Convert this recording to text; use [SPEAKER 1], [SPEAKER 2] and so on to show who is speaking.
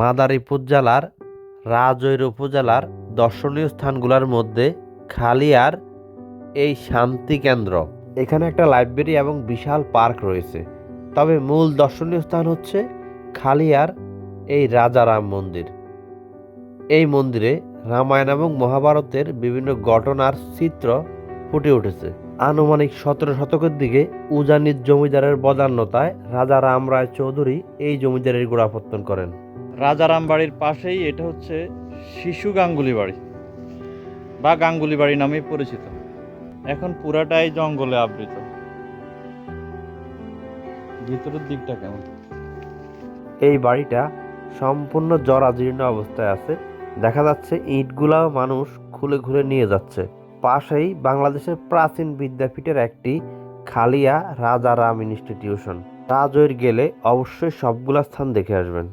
[SPEAKER 1] মাদারীপুর জেলার রাজৈর উপজেলার দর্শনীয় স্থানগুলোর মধ্যে খালিয়ার এই শান্তি কেন্দ্র। এখানে একটা লাইব্রেরি এবং বিশাল পার্ক রয়েছে। তবে মূল দর্শনীয় স্থান হচ্ছে খালিয়ার এই রাজারাম মন্দির। এই মন্দিরে রামায়ণ এবং মহাভারতের বিভিন্ন ঘটনার চিত্র ফুটে উঠেছে। আনুমানিক সতেরো শতকের দিকে উজানির জমিদারের বদান্যতায় রাজা রাম রায় চৌধুরী এই জমিদারের গোড়াপত্তন করেন।
[SPEAKER 2] রাজারাম বাড়ির পাশেই এটা হচ্ছে শিশু গাঙ্গুলি বাড়ি বা গাঙ্গুলি বাড়ি নামেই পরিচিত। এখন পুরাটাই জঙ্গলে আবৃত। ভিতরের দিকটা কেমন?
[SPEAKER 1] এই বাড়িটা সম্পূর্ণ জরাজীর্ণ অবস্থায় আছে। দেখা যাচ্ছে ইটগুলাও মানুষ খুলে খুলে নিয়ে যাচ্ছে। পাশেই বাংলাদেশের প্রাচীন বিদ্যাপীঠের একটি খালিয়া রাজারাম ইনস্টিটিউশন রাজৈর গেলে অবশ্যই সবগুলা স্থান দেখে আসবেন।